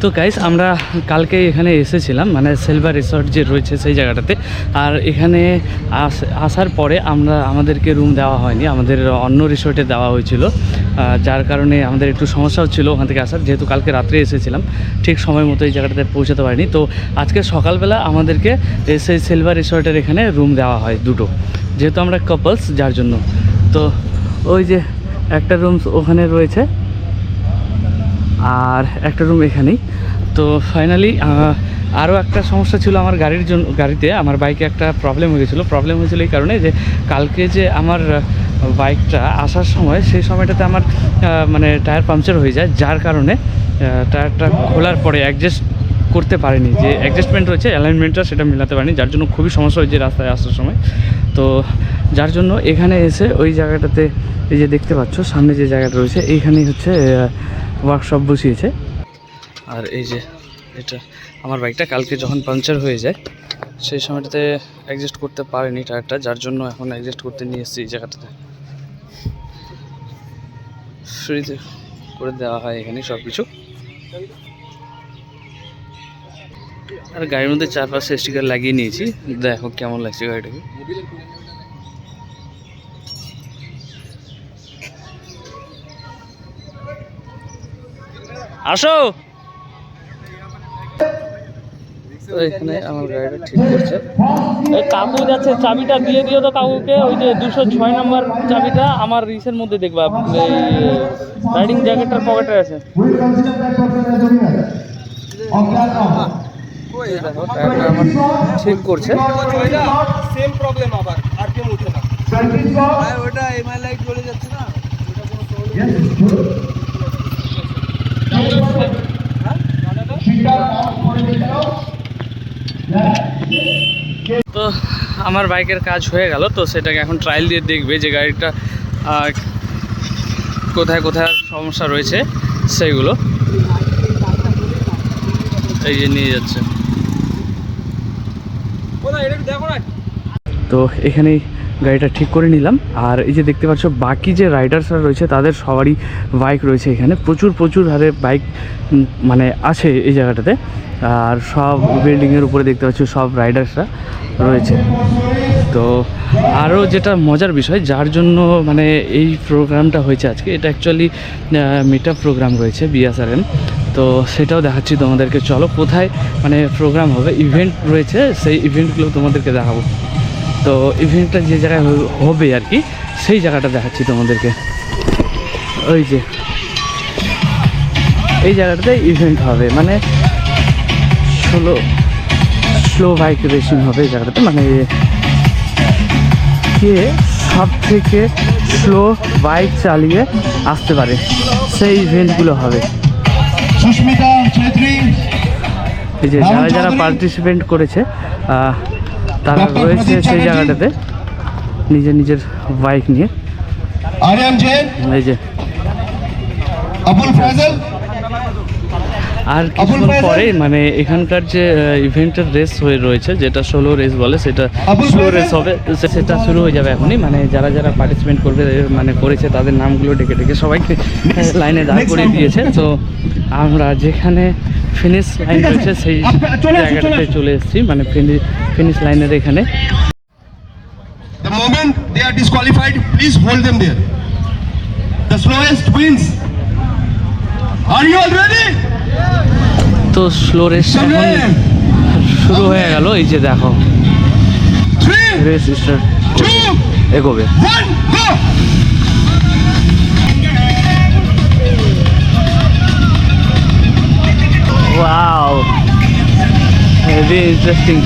তো গাইস আমরা কালকে এখানে এসেছিলাম মানে সিলভার রিসর্ট যে রয়েছে সেই জায়গাটাতে। আর এখানে আস- আসার পরে আমরা, আমাদেরকে রুম দেওয়া হয়নি, আমাদের অন্য রিসর্টে দেওয়া হয়েছিল। যার কারণে আমাদের একটু সমস্যা হচ্ছিল ওখান থেকে আসার, যেহেতু কালকে রাত্রে এসেছিলাম, ঠিক সময় মতো এই জায়গাটাতে পৌঁছাতে পারিনি। তো আজকে সকালবেলা আমাদেরকে এসে সিলভার রিসর্টের এখানে রুম দেওয়া হয় দুটো, যেহেতু আমরা কাপলস যার জন্য। তো ওই যে একটা রুম ওখানে রয়েছে। আর একটা রুম এখানেই। তো ফাইনালি আরও একটা সমস্যা ছিল আমার গাড়ির জন্য গাড়িতে। আমার বাইকে একটা প্রবলেম হয়ে গেছিল। প্রবলেম হয়েছিল এই কারণে যে, কালকে যে আমার বাইকটা আসার সময়, সেই সময়টাতে আমার মানে টায়ার পাংচার হয়ে যায়। যার কারণে টায়ারটা খোলার পরে অ্যাডজাস্ট করতে পারিনি। যে অ্যাডজাস্টমেন্ট রয়েছে অ্যালাইনমেন্টটা সেটা মেলাতে পারিনি। যার জন্য খুবই সমস্যা হয়েছে রাস্তায় আসার সময়। তো যার জন্য এখানে এসে ওই জায়গাটাতে, এই যে দেখতে পাচ্ছ, সামনে যে জায়গাটা রয়েছে, এইখানেই হচ্ছে ওয়ার্কশপ বসিয়েছে। আর এই যে এটা আমার বাইকটা কালকে যখন পাংচার হয়ে যায়, সেই সময়টাতে অ্যাডজাস্ট করতে পারেনি টায়ারটা যার জন্য এখন অ্যাডজাস্ট করতে নিয়ে এসেছি এই জায়গাটাতে। ফ্রিতে করে দেওয়া হয় এখানে সব কিছু আর গাড়ির মধ্যে চারপাশে স্টিকার লাগিয়ে নিয়েছি। দেখো কেমন লাগছে গাড়িটাকে। আসো। এখানে আমার গাড়িটা ঠিক করছে। এই কাকু যাচ্ছে চাবিটা দিয়ে দিও তো কাকুকে। ওই যে দুশো ছয় নাম্বার চাবিটা আমার রিসের মধ্যে দেখবা এই রাইডিং জ্যাকেটটার পকেটে আছে। আমার ঠিক করছে। সেম প্রবলেম আবার আর কেউ উঠে না। ওটা এমআই লাইট জ্বলে যাচ্ছে না ওটা কোনো প্রবলেম তো আমার বাইকের কাজ হয়ে গেল তো সেটাকে এখন ট্রায়াল দিয়ে দেখবে যে গাড়িটা কোথায় কোথায় সমস্যা রয়েছে সেইগুলো। এই যে নিয়ে যাচ্ছে। তো এখানেই গাড়িটা ঠিক করে নিলাম। আর এই যে দেখতে পাচ্ছ, বাকি যে রাইডার্সরা রয়েছে, তাদের সবারই বাইক রয়েছে এখানে। প্রচুর প্রচুর হারে বাইক মানে আছে এই জায়গাটাতে। আর সব বিল্ডিংয়ের উপরে দেখতে পাচ্ছ, সব রাইডার্সরা রয়েছে। তো আরও যেটা মজার বিষয়, যার জন্য মানে এই প্রোগ্রামটা হয়েছে আজকে, এটা অ্যাকচুয়ালি মিট প্রোগ্রাম রয়েছে বিএসআরএম তো সেটাও দেখাচ্ছি তোমাদেরকে। চলো, কোথায় মানে প্রোগ্রাম হবে ইভেন্ট রয়েছে, সেই ইভেন্টগুলো তোমাদেরকে দেখাবো। তো ইভেন্টটা যে জায়গায় হবে আর কি সেই জায়গাটা দেখাচ্ছি তোমাদেরকে। ওই যে এই জায়গাটাতে ইভেন্ট হবে মানে স্লো স্লো বাইক রেসিং হবে এই জায়গাটাতে মানে কে সব থেকে স্লো বাইক চালিয়ে আসতে পারে সেই ইভেন্টগুলো হবে। এই যে যারা যারা পার্টিসিপেন্ট করেছে তারা রয়েছে সেই জায়গাটাতে নিজের নিজের বাইক নিয়ে। এই যে। আর কিছুক্ষণ পরে মানে এখানকার যে ইভেন্টের রেস হয়ে রয়েছে যেটা সোলো রেস বলে সেটা স্লো রেস হবে সেটা শুরু হয়ে যাবে এখনই। মানে যারা যারা পার্টিসিপেন্ট করবে মানে করেছে তাদের নামগুলো ডেকে ডেকে সবাইকে লাইনে দাঁড় করিয়ে দিয়েছে। তো আমরা যেখানে ফিনিশ লাইন রয়েছে সেই জায়গাটাতে চলে এসেছি মানে ফিনিশ লাইনের এখানে The moment they are disqualified, please hold them there. The slowest wins. Are you all ready? তো স্লো রেস এখন শুরু হয়ে গেল এই যে দেখো রেস স্টার্ট এগোবে one, go! Wow heavy interesting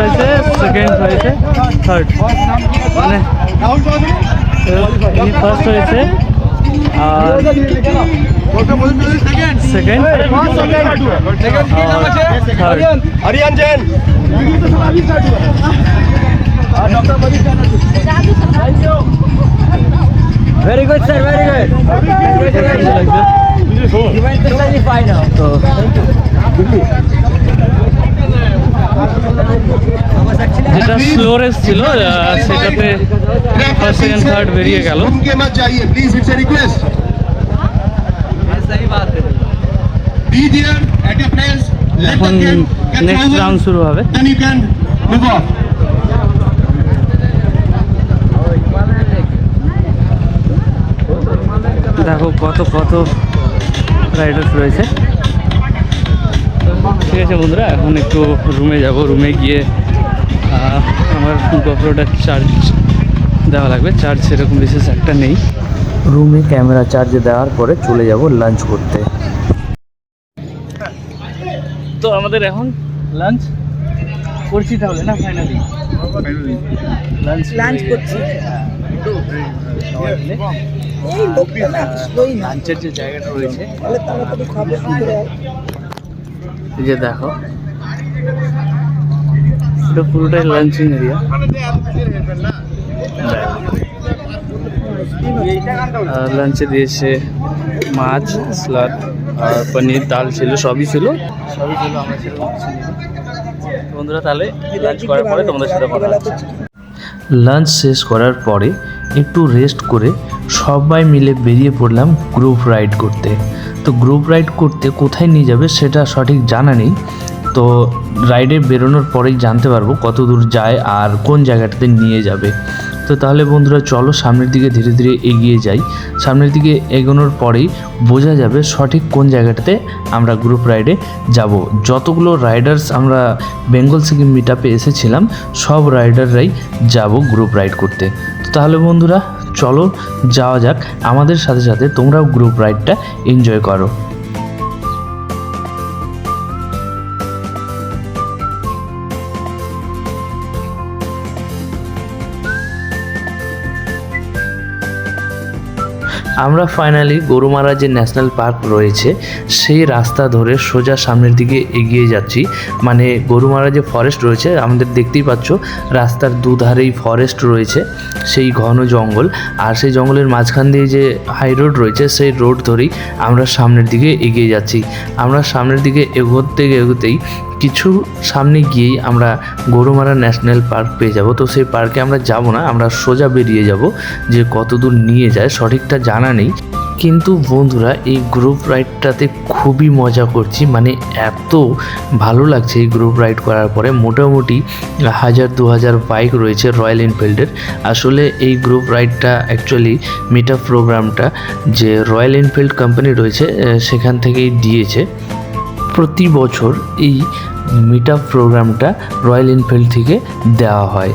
এই যে দেখো থার্ড মানে ইনি ফার্স্ট হয়েছে আর second third Aryan Jain. Very good, sir. Very good. You went to semi-final. তো যেটা স্লো রেস ছিল সেটাতে ফার্স্ট সেকেন্ড থার্ড বেরিয়ে গেল। এখন নেক্সট রাউন্ড শুরু হবে। দেখো কত কত রাইডার্স রয়েছে। ঠিক আছে বন্ধুরা এখন একটু রুমে যাব। রুমে গিয়ে আমার গোপ্রোটা চার্জ দেওয়া লাগবে। চার্জ সেরকম বিশেষ একটা নেই। রুমে ক্যামেরা চার্জে দেওয়ার পরে চলে যাব লাঞ্চ করতে। তো আমাদের এখন লাঞ্চ করছি তাহলে না ফাইনালি লাঞ্চ লাঞ্চ করছি। লাঞ্চের যে জায়গাটা রয়েছে তাহলে তাড়াতাড়ি খাবে কি করে এই যে দেখো। এটা পুরোটাই লাঞ্চিং এরিয়া লাঞ্চে দিয়েছে মাছ স্লাদ আর পনির ডাল ছিল সবই ছিল। সবই ছিল আমরা নিইনি। বন্ধুরা তাহলে লাঞ্চ করার পরে তোমাদের সাথে কথা লাঞ্চ শেষ করার পরে একটু রেস্ট করে সবাই মিলে বেরিয়ে পড়লাম গ্রুপ রাইড করতে। তো গ্রুপ রাইড করতে কোথায় নিয়ে যাবে সেটা সঠিক জানা নেই। তো রাইডে বেরোনোর পরেই জানতে পারব কত দূর যায় আর কোন জায়গাটাতে নিয়ে যাবে। তো তাহলে বন্ধুরা চলো সামনের দিকে ধীরে ধীরে এগিয়ে যাই। সামনের দিকে এগোনোর পরেই বোঝা যাবে সঠিক কোন জায়গাটাতে আমরা গ্রুপ রাইডে যাব। যতগুলো রাইডার্স আমরা বেঙ্গল সিকিম মিট আপে এসেছিলাম, সব রাইডাররাই যাব গ্রুপ রাইড করতে। তাহলে বন্ধুরা চলো যাওয়া যাক। আমাদের সাথে সাথে তোমরাও গ্রুপ রাইডটা এনজয় করো। আমরা ফাইনালি গরুমারা যে ন্যাশনাল পার্ক রয়েছে, সেই রাস্তা ধরে সোজা সামনের দিকে এগিয়ে যাচ্ছি। মানে গরুমারা যে ফরেস্ট রয়েছে, আমাদের দেখতেই পাচ্ছ, রাস্তার দুধারেই ফরেস্ট রয়েছে, সেই ঘন জঙ্গল। আর সেই জঙ্গলের মাঝখান দিয়ে যে হাই রোড রয়েছে, সেই রোড ধরেই আমরা সামনের দিকে এগিয়ে যাচ্ছি। আমরা সামনের দিকে এগোতে এগোতেই কিছু সামনে গিয়েই আমরা গরুমারা ন্যাশনাল পার্ক পেয়ে যাব। তো সেই পার্কে আমরা যাব না, আমরা সোজা বেরিয়ে যাব যে কত দূর নিয়ে যায়, সঠিকটা জানা নেই। কিন্তু বন্ধুরা, এই গ্রুপ রাইডটাতে খুবই মজা করছি মানে এত ভালো লাগছে এই গ্রুপ রাইড করার পরে। মোটামুটি হাজার দু হাজার বাইক রয়েছে রয়্যাল এনফিল্ডের আসলে এই গ্রুপ রাইডটা অ্যাকচুয়ালি মিট প্রোগ্রামটা যে রয়্যাল এনফিল্ড কোম্পানি রয়েছে সেখান থেকেই দিয়েছে। প্রতি বছর এই মিট আপ প্রোগ্রামটা রয়্যাল এনফিল্ড থেকে দেওয়া হয়।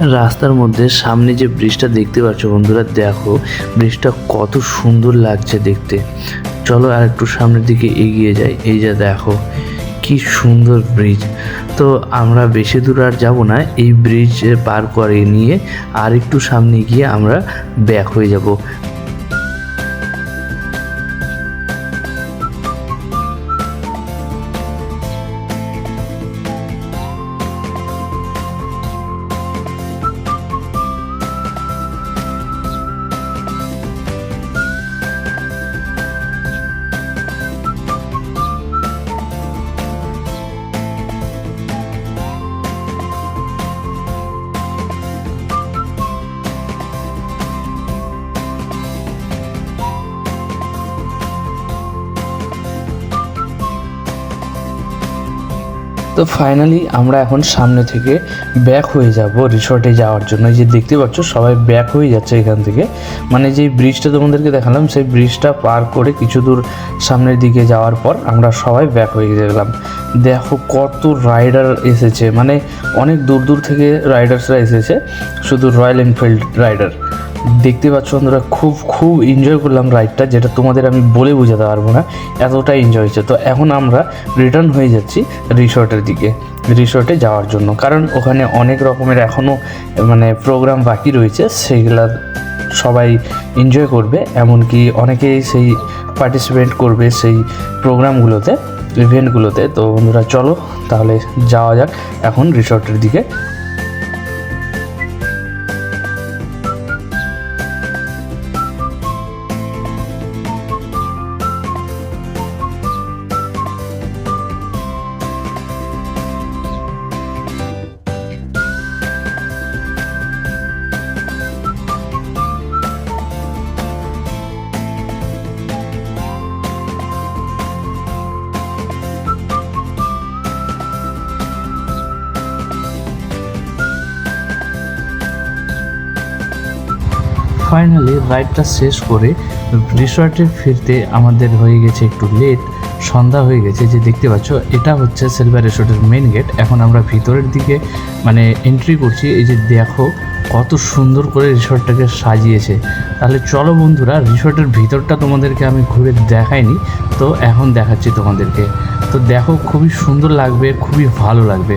রাস্তার মধ্যে সামনে যে ব্রিজটা দেখতে পাচ্ছ বন্ধুরা, দেখো ব্রিজটা কত সুন্দর লাগছে দেখতে। চলো আর একটু সামনের দিকে এগিয়ে যাই। এই যে দেখো, কি সুন্দর ব্রিজ। তো আমরা বেশি দূর আর যাব না, এই ব্রিজ পার করে নিয়ে আর একটু সামনে গিয়ে আমরা ব্যাক হয়ে যাব। তো ফাইনালি আমরা এখন সামনে থেকে ব্যাক হয়ে যাব রিসর্টে যাওয়ার জন্য। এই যে দেখতে পাচ্ছ, সবাই ব্যাক হয়ে যাচ্ছে এখান থেকে। মানে যে ব্রিজটা তোমাদেরকে দেখালাম, সেই ব্রিজটা পার করে কিছু দূর সামনের দিকে যাওয়ার পর আমরা সবাই ব্যাক হয়ে গেলাম। দেখো কত রাইডার এসেছে। মানে অনেক দূর দূর থেকে রাইডার্সরা এসেছে, শুধু রয়্যাল এনফিল্ড রাইডার দেখতে পাচ্ছ বন্ধুরা, খুব খুব এনজয় করলাম রাইডটা যেটা তোমাদের আমি বলে বোঝাতে পারব না, এতটাই এনজয় হয়েছে। তো এখন আমরা রিটার্ন হয়ে যাচ্ছি রিসর্টের দিকে রিসর্টে যাওয়ার জন্য। কারণ ওখানে অনেক রকমের এখনও মানে প্রোগ্রাম বাকি রয়েছে সেইগুলা সবাই এনজয় করবে, এমনকি অনেকেই সেই পার্টিসিপেট করবে সেই প্রোগ্রামগুলোতে ইভেন্টগুলোতে তো বন্ধুরা, চলো তাহলে যাওয়া যাক এখন রিসর্টের দিকে। ফাইনালি রাইডটা শেষ করে রিসর্টে ফিরতে আমাদের হয়ে গেছে একটু লেট সন্ধ্যা হয়ে গেছে, যে দেখতে পাচ্ছ, এটা হচ্ছে সিলভার রিসর্টের মেন গেট এখন আমরা ভিতরের দিকে মানে এন্ট্রি করছি, এই যে দেখো কত সুন্দর করে রিসর্টটাকে সাজিয়েছে। তাহলে চলো বন্ধুরা রিসর্টের ভিতরটা তোমাদেরকে আমি ঘুরে দেখাইনি, তো এখন দেখাচ্ছি তোমাদেরকে। তো দেখো খুবই সুন্দর লাগবে, খুবই ভালো লাগবে।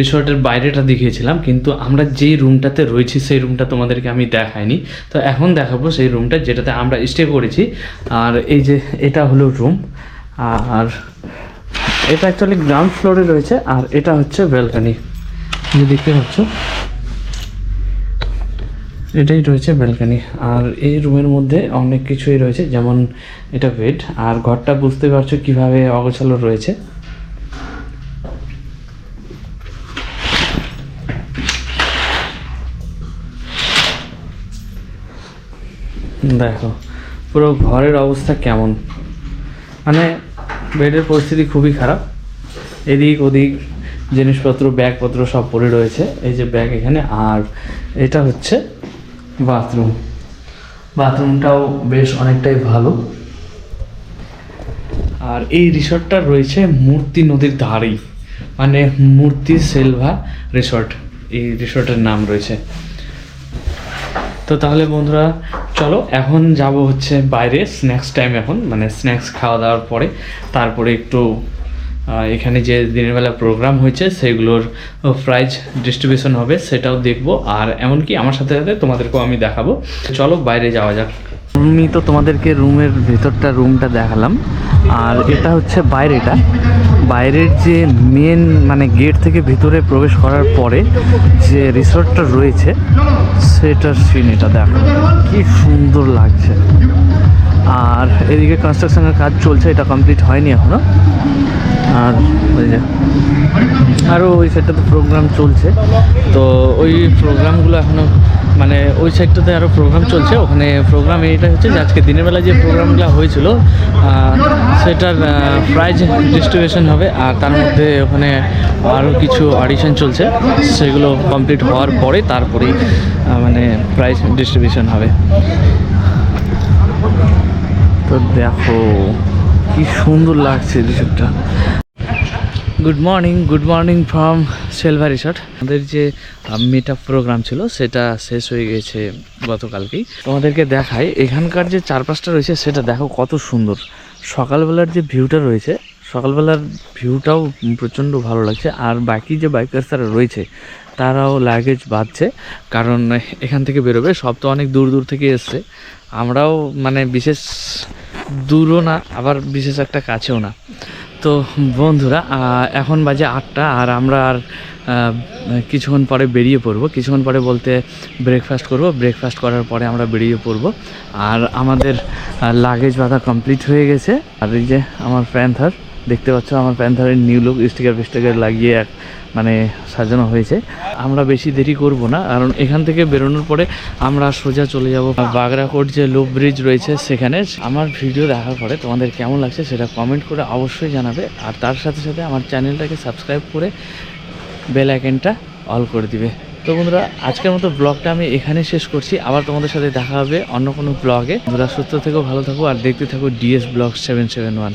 রিসর্টের বাইরেটা দেখিয়েছিলাম, কিন্তু আমরা যেই রুমটাতে রয়েছি সেই রুমটা তোমাদেরকে আমি দেখাইনি। তো এখন দেখাবো সেই রুমটা যেটাতে আমরা স্টে করেছি। আর এই যে এটা হলো রুম আর এটা অ্যাকচুয়ালি গ্রাউন্ড ফ্লোরে রয়েছে, আর এটা হচ্ছে ব্যালকানি যে দেখতে পাচ্ছ, এটাই রয়েছে ব্যালকানি আর এই রুমের মধ্যে অনেক কিছুই রয়েছে, যেমন এটা বেড আর ঘরটা বুঝতে পারছ কীভাবে অগোছালো রয়েছে। দেখো, পুরো ঘরের অবস্থা কেমন? মানে বেডের পরিস্থিতি খুবই খারাপ। এদিক ওদিক জিনিসপত্র, ব্যাগপত্র সব পড়ে রয়েছে। এই যে ব্যাগ এখানে, আর এটা হচ্ছে বাথরুম। বাথরুমটাও বেশ অনেকটাই ভালো। আর এই রিসর্টটা রয়েছে মূর্তি নদীর ধারেই। মানে মূর্তি সেলভা রিসর্ট। এই রিসর্টের নাম রয়েছে। তো তাহলে বন্ধুরা, চলো এখন যাব হচ্ছে বাইরে স্ন্যাক্স টাইম এখন মানে স্ন্যাক্স খাওয়া দাওয়ার পরে। তারপরে একটু এখানে যে দিনের বেলা প্রোগ্রাম হয়েছে, সেগুলোর প্রাইজ ডিস্ট্রিবিউশন হবে, সেটাও দেখব। আর এমনকি আমার সাথে সাথে তোমাদেরকেও আমি দেখাবো। চলো বাইরে যাওয়া যাক। আমি তো তোমাদেরকে রুমের ভেতরটা, রুমটা দেখালাম। আর এটা হচ্ছে বাইরেটা। বাইরের যে মেন মানে গেট থেকে ভিতরে প্রবেশ করার পরে যে রিসর্টটা রয়েছে, সেটার সিন এটা দেখো কি সুন্দর লাগছে। আর এদিকে কনস্ট্রাকশনের কাজ চলছে, এটা কমপ্লিট হয়নি এখনও আর ওই যে আরও ওই সাইডটাতে প্রোগ্রাম চলছে। তো ওই প্রোগ্রামগুলো এখনও মানে ওই সাইডটাতে আরও প্রোগ্রাম চলছে। ওখানে প্রোগ্রাম এইটা হচ্ছে যে আজকে দিনের বেলা যে প্রোগ্রামগুলো হয়েছিল সেটার প্রাইজ ডিস্ট্রিবিউশন হবে, আর তার মধ্যে ওখানে আরও কিছু অডিশন চলছে। সেগুলো কমপ্লিট হওয়ার পরে তারপরেই মানে প্রাইজ ডিস্ট্রিবিউশন হবে। তো দেখো, কি সুন্দর লাগছে রিসোর্টটা good morning good morning from Selva resort আমাদের যে মিট আপ প্রোগ্রাম ছিল, সেটা শেষ হয়ে গেছে গতকালকেই। তোমাদেরকে দেখাই, এখানকার যে চারপাশটা রয়েছে, সেটা দেখো কত সুন্দর। সকালবেলার যে ভিউটা রয়েছে, সকালবেলার ভিউটাও প্রচণ্ড ভালো লাগছে, আর বাকি যে বাইকার্স তারা রয়েছে, তারাও লাগেজ বাঁধছে, কারণ এখান থেকে বেরোবে, সব তো অনেক দূর দূর থেকে এসছে। আমরাও মানে বিশেষ দূরও না, আবার বিশেষ একটা কাছেও না। তো বন্ধুরা এখন বাজে আটটা আর আমরা আর কিছুক্ষণ পরে বেরিয়ে পড়ব। কিছুক্ষণ পরে বলতে ব্রেকফাস্ট করব। ব্রেকফাস্ট করার পরে আমরা বেরিয়ে পড়ব। আর আমাদের লাগেজ বাঁধা কমপ্লিট হয়ে গেছে। আর এই যে আমার ফ্রেন্ড প্যান্থার দেখতে পাচ্ছ আমার প্যান্থারের নিউ লুক, স্টিকার ফিস্টিকার লাগিয়ে এক মানে সাজানো হয়েছে। আমরা বেশি দেরি করব না, কারণ এখান থেকে বেরোনোর পরে আমরা সোজা চলে যাব। বাগরাকোট যে লো ব্রিজ রয়েছে সেখানে, আমার ভিডিও দেখার পরে তোমাদের কেমন লাগছে সেটা কমেন্ট করে অবশ্যই জানাবে। আর তার সাথে সাথে আমার চ্যানেলটাকে সাবস্ক্রাইব করে বেল আইকনটা অল করে দিবে। তো বন্ধুরা, আজকের মতো ব্লগটা আমি এখানে শেষ করছি। আবার তোমাদের সাথে দেখা হবে অন্য কোনো ব্লগে বন্ধুরা, সুস্থ থেকো, ভালো থাকো, আর দেখতে থাকো DS vlog seven seven one